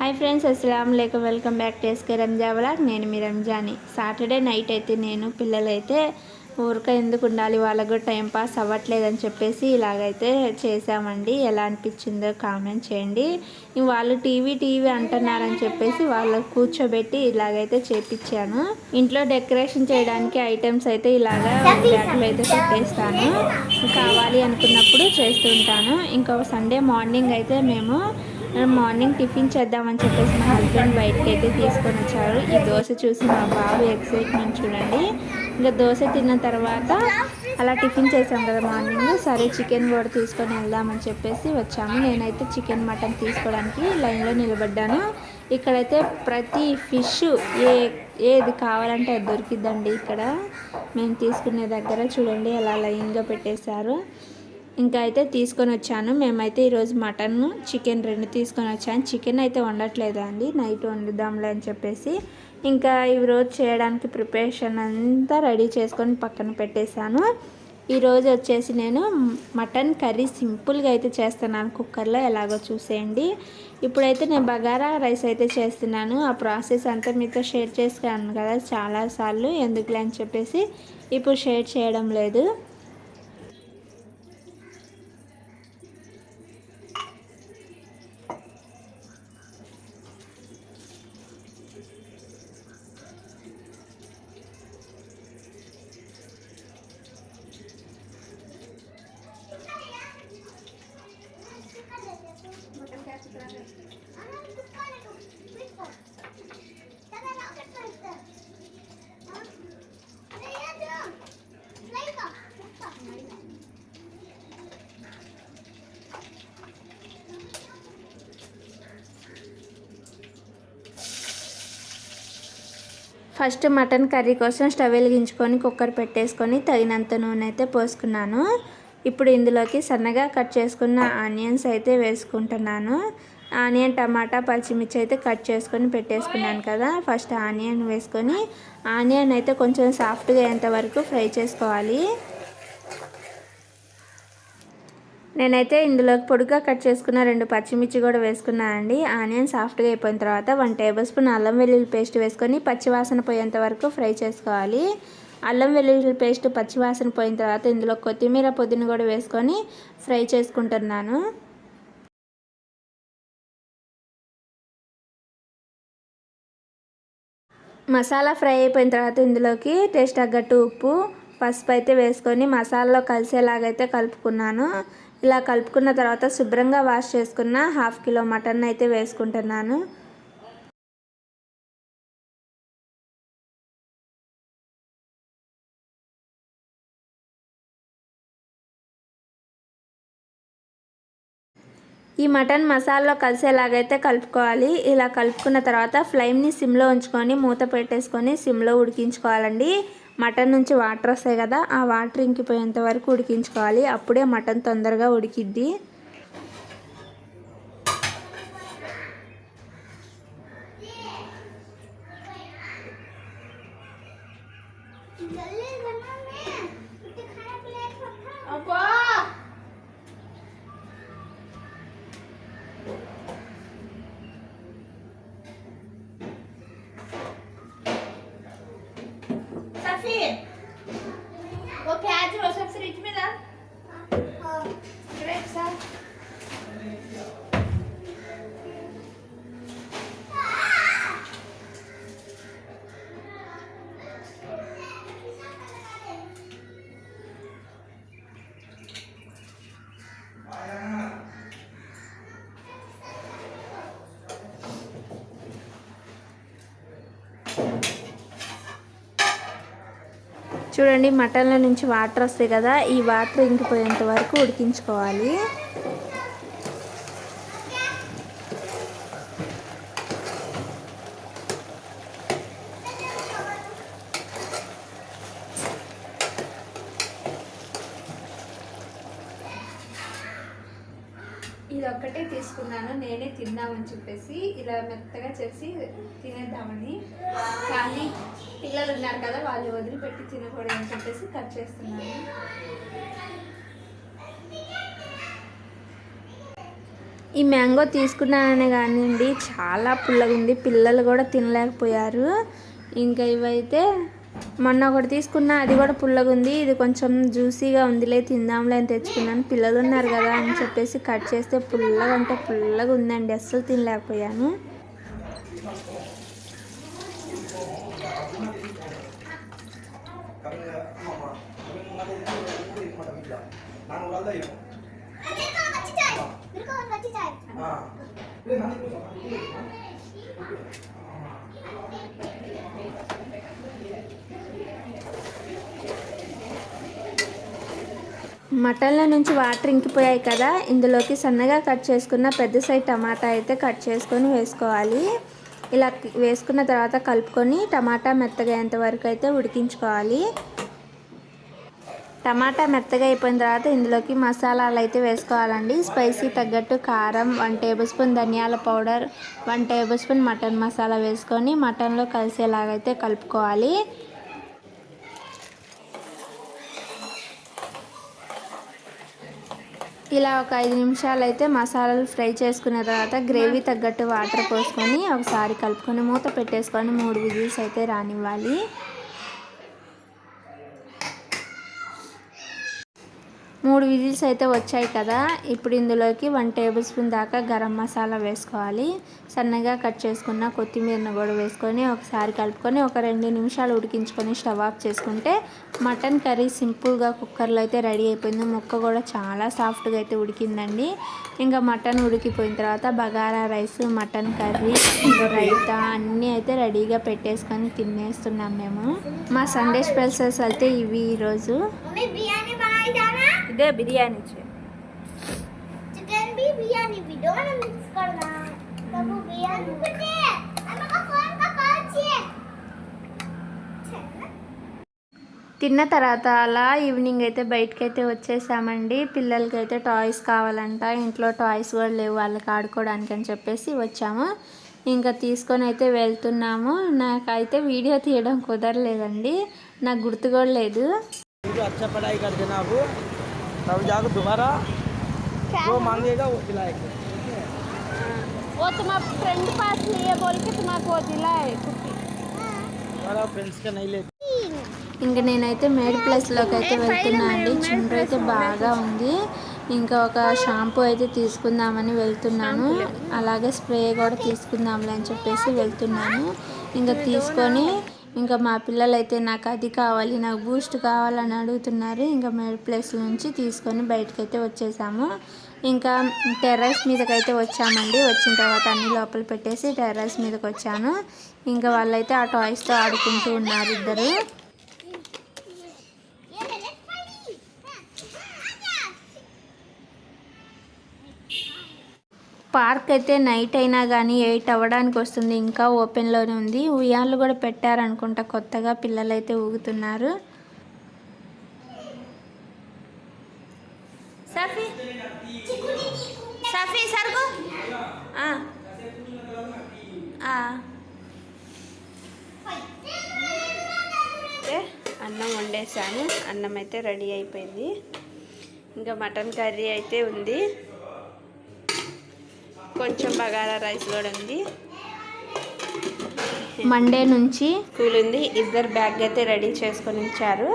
Hi friends అస్సలం లేక welcome back to SK Ranja vlog నేను మీ రంజాని. సాటర్డే నైట్ అయితే నేను పిల్లలైతే ఊరిక ఎందుకు ఉండాలి వాళ్ళకు టైం పాస్ అవ్వట్లేదని చెప్పేసి ఇలాగైతే చేసామండి ఎలా అనిపించిందో కామెంట్ చేయండి. వాళ్ళు టీవీ టీవీ అంటున్నారని చెప్పేసి వాళ్ళకు కూర్చోబెట్టి ఇలాగైతే చేపించాను ఇంట్లో డెకరేషన్ చేయడానికి ఐటమ్స్ అయితే ఇలాగా బ్యాట్లు అయితే పెట్టేస్తాను. కావాలి అనుకున్నప్పుడు చేస్తుంటాను ఇంకొక సండే మార్నింగ్ అయితే మేము మార్నింగ్ టిఫిన్ చేద్దామని చెప్పేసి మా హస్బెండ్ బయటకి అయితే తీసుకొని వచ్చారు. ఈ దోశ చూసి మా బాబు ఎక్సైట్మెంట్ చూడండి. ఇంకా దోశ తిన్న తర్వాత అలా టిఫిన్ చేసాం కదా మార్నింగ్. సరే చికెన్ కూడా తీసుకొని వెళ్దామని చెప్పేసి వచ్చాము. నేనైతే చికెన్ మటన్ తీసుకోవడానికి లైన్లో నిలబడ్డాను. ఇక్కడైతే ప్రతి ఫిష్ ఏ ఏది కావాలంటే అది దొరికిద్దండి ఇక్కడ. మేము తీసుకునే దగ్గర చూడండి అలా లైన్గా పెట్టేశారు. ఇంకా అయితే తీసుకొని వచ్చాను. మేమైతే ఈరోజు మటన్ చికెన్ రెండు తీసుకొని వచ్చాను. చికెన్ అయితే వండట్లేదు అండి? నైట్ వండుదాంలే అని చెప్పేసి ఇంకా ఈ రోజు చేయడానికి ప్రిపరేషన్ అంతా రెడీ చేసుకొని పక్కన పెట్టేశాను. ఈరోజు వచ్చేసి నేను మటన్ కర్రీ సింపుల్గా అయితే చేస్తున్నాను. కుక్కర్లో ఎలాగో చూసేయండి. ఇప్పుడైతే నేను బగారా రైస్ అయితే చేస్తున్నాను. ఆ ప్రాసెస్ అంతా మీతో షేర్ చేసుకున్నాను కదా చాలాసార్లు. ఎందుకులే అని చెప్పేసి ఇప్పుడు షేర్ చేయడం లేదు. ఫస్ట్ మటన్ కర్రీ కోసం స్టవ్ వెలిగించుకొని కుక్కర్ పెట్టేసుకొని తగినంత నూనె అయితే పోసుకున్నాను. ఇప్పుడు ఇందులోకి సన్నగా కట్ చేసుకున్న ఆనియన్స్ అయితే వేసుకుంటున్నాను. ఆనియన్ టమాటా పచ్చిమిర్చి అయితే కట్ చేసుకొని పెట్టేసుకున్నాను కదా. ఫస్ట్ ఆనియన్ వేసుకొని ఆనియన్ అయితే కొంచెం సాఫ్ట్గా అయ్యేంత వరకు ఫ్రై చేసుకోవాలి. నేనైతే ఇందులోకి పొడిగా కట్ చేసుకున్న రెండు పచ్చిమిర్చి కూడా వేసుకున్నానండి ఆనియన్ సాఫ్ట్గా అయిపోయిన తర్వాత వన్ టేబుల్ స్పూన్ అల్లం వెల్లుల్లి పేస్ట్ వేసుకొని పచ్చివాసన పోయేంత వరకు ఫ్రై చేసుకోవాలి. అల్లం వెల్లుల్లి పేస్ట్ పచ్చివాసన పోయిన తర్వాత ఇందులో కొత్తిమీర పుదీన కూడా వేసుకొని ఫ్రై చేసుకుంటున్నాను. మసాలా ఫ్రై అయిపోయిన తర్వాత ఇందులోకి టేస్ట్ తగ్గట్టు ఉప్పు పసుపు అయితే వేసుకొని మసాలాలో కలిసేలాగైతే కలుపుకున్నాను. ఇలా కలుపుకున్న తర్వాత శుభ్రంగా వాష్ చేసుకున్న హాఫ్ కిలో మటన్ అయితే వేసుకుంటున్నాను. ఈ మటన్ మసాలాలో కలిసేలాగైతే కలుపుకోవాలి. ఇలా కలుపుకున్న తర్వాత ఫ్లేమ్ని సిమ్లో ఉంచుకొని మూత పెట్టేసుకొని సిమ్లో ఉడికించుకోవాలండి. మటన్ నుంచి వాటర్ వస్తాయి కదా ఆ వాటర్ ఇంకిపోయేంత వరకు ఉడికించుకోవాలి. అప్పుడే మటన్ తొందరగా ఉడికిద్ది. చూడండి మటన్ల నుంచి వాటర్ వస్తాయి కదా ఈ వాటర్ ఇంకిపోయేంత వరకు ఉడికించుకోవాలి ఇది ఒక్కటే తీసుకున్నాను నేనే తిందామని చెప్పేసి ఇలా మెత్తగా చేసి తినేద్దామని. కానీ పిల్లలు ఉన్నారు కదా వాళ్ళు వదిలిపెట్టి తినకూడదని చెప్పేసి కట్ చేస్తున్నాను. ఈ మ్యాంగో తీసుకున్నాననే కానివ్వండి చాలా పుల్లగా ఉంది పిల్లలు కూడా తినలేకపోయారు. ఇంకా ఇవైతే మొన్న ఒకటి తీసుకున్నా అది కూడా పుల్లగా ఉంది. ఇది కొంచెం జ్యూసీగా ఉందిలే తిందాంలే అని తెచ్చుకున్నాను. పిల్లలు ఉన్నారు కదా అని చెప్పేసి కట్ చేస్తే పుల్లగా అంటే పుల్లగా ఉందండి. అస్సలు తినలేకపోయాను. మటన్లో నుంచి వాటర్ ఇంకిపోయాయి కదా ఇందులోకి సన్నగా కట్ చేసుకున్న పెద్ద సైజ్ టమాటా అయితే కట్ చేసుకొని వేసుకోవాలి. ఇలా వేసుకున్న తర్వాత కలుపుకొని టమాటా మెత్తగా ఎంతవరకు వరకు అయితే ఉడికించుకోవాలి. టమాటా మెత్తగా అయిపోయిన తర్వాత ఇందులోకి మసాలాలు అయితే వేసుకోవాలండి. స్పైసీ తగ్గట్టు కారం వన్ టేబుల్ స్పూన్ ధనియాల powder one tablespoon mutton masala వేసుకొని మటన్లో కలిసేలాగైతే కలుపుకోవాలి. ఇలా ఒక ఐదు నిమిషాలు అయితే మసాలాలు ఫ్రై చేసుకున్న తర్వాత గ్రేవీ తగ్గట్టు వాటర్ పోసుకొని ఒకసారి కలుపుకొని మూత పెట్టేసుకొని మూడు విజిల్స్ అయితే రానివ్వాలి. మూడు విజిల్స్ అయితే వచ్చాయి కదా. ఇప్పుడు ఇందులోకి వన్ టేబుల్ స్పూన్ దాకా గరం మసాలా వేసుకోవాలి. సన్నగా కట్ చేసుకున్న కొత్తిమీరను కూడా వేసుకొని ఒకసారి కలుపుకొని ఒక రెండు నిమిషాలు ఉడికించుకొని స్టవ్ ఆఫ్ చేసుకుంటే మటన్ కర్రీ సింపుల్గా కుక్కర్లో అయితే రెడీ అయిపోయింది. ముక్క కూడా చాలా సాఫ్ట్గా అయితే ఉడికిందండి. ఇంకా మటన్ ఉడికిపోయిన తర్వాత bagara rice mutton curry raita అన్నీ అయితే రెడీగా పెట్టేసుకొని తినేస్తున్నాం మేము. మా సండే స్పెషల్స్ అయితే ఇవి ఈరోజు. मम्मी बिरयानी बनाई जाना ఇదే బిర్యానీ चिकन भी बिरयानी भी दोनों मिक्स करना तब वो बिरयानी बनती है हमें का फोन का कॉल चाहिए తిన్న తర్వాత అలా ఈవినింగ్ అయితే బయటకు అయితే వచ్చేసామండి పిల్లలకి అయితే టాయ్స్ కావాలంట ఇంట్లో టాయ్స్ కూడా లేవు వాళ్ళకి ఆడుకోవడానికి అని చెప్పేసి వచ్చాము ఇంకా తీసుకొని అయితే వెళ్తున్నాము నాకైతే వీడియో తీయడం కుదరలేదండి నాకు గుర్తు కూడా లేదు तब जाकर दोबारा जो मांगेगा वो खिलाएंगे वो तुम्हारा फ्रेंड पास लिए बोल के तुम्हारा वो दिलाए दोबारा फ्रेंड्स का नहीं लेते ఇంకా నేనైతే మేడ్ ప్లస్లోకి అయితే వెళ్తున్నా అండి చుండ్రు అయితే బాగా ఉంది ఇంకా ఒక షాంపూ అయితే తీసుకుందామని వెళ్తున్నాను అలాగే స్ప్రే కూడా తీసుకుందాంలే అని చెప్పేసి వెళ్తున్నాను ఇంకా తీసుకొని ఇంకా మా పిల్లలైతే నాకు అది కావాలి నాకు బూస్ట్ కావాలని అడుగుతున్నారు. ఇంకా మేడ్ ప్లేస్ నుంచి తీసుకొని బయటకైతే అయితే వచ్చేసాము. ఇంకా టెర్రస్ మీదకైతే వచ్చామండి. వచ్చిన తర్వాత అన్ని లోపల పెట్టేసి టెర్రస్ మీదకి వచ్చాను. ఇంకా వాళ్ళైతే ఆ టాయ్స్తో ఆడుకుంటూ ఉన్నారు ఇద్దరు. పార్క్ అయితే నైట్ అయినా కానీ ఎయిట్ అవ్వడానికి వస్తుంది. ఇంకా ఓపెన్లోనే ఉంది. ఉయ్యాలు కూడా పెట్టారనుకుంటా కొత్తగా పిల్లలు అయితే ఊగుతున్నారు. సఫీ సఫీ సరుకు. ఆ. ఆ. అయితే అన్నం వండేసాను. అన్నం అయితే రెడీ అయిపోయింది. ఇంకా మటన్ కర్రీ అయితే ఉంది. కొంచెం బగారా రైస్ కూడా ఉంది. మండే నుంచి స్కూల్ ఉంది. ఇద్దరు బ్యాగ్ అయితే రెడీ చేసుకొని ఇచ్చారు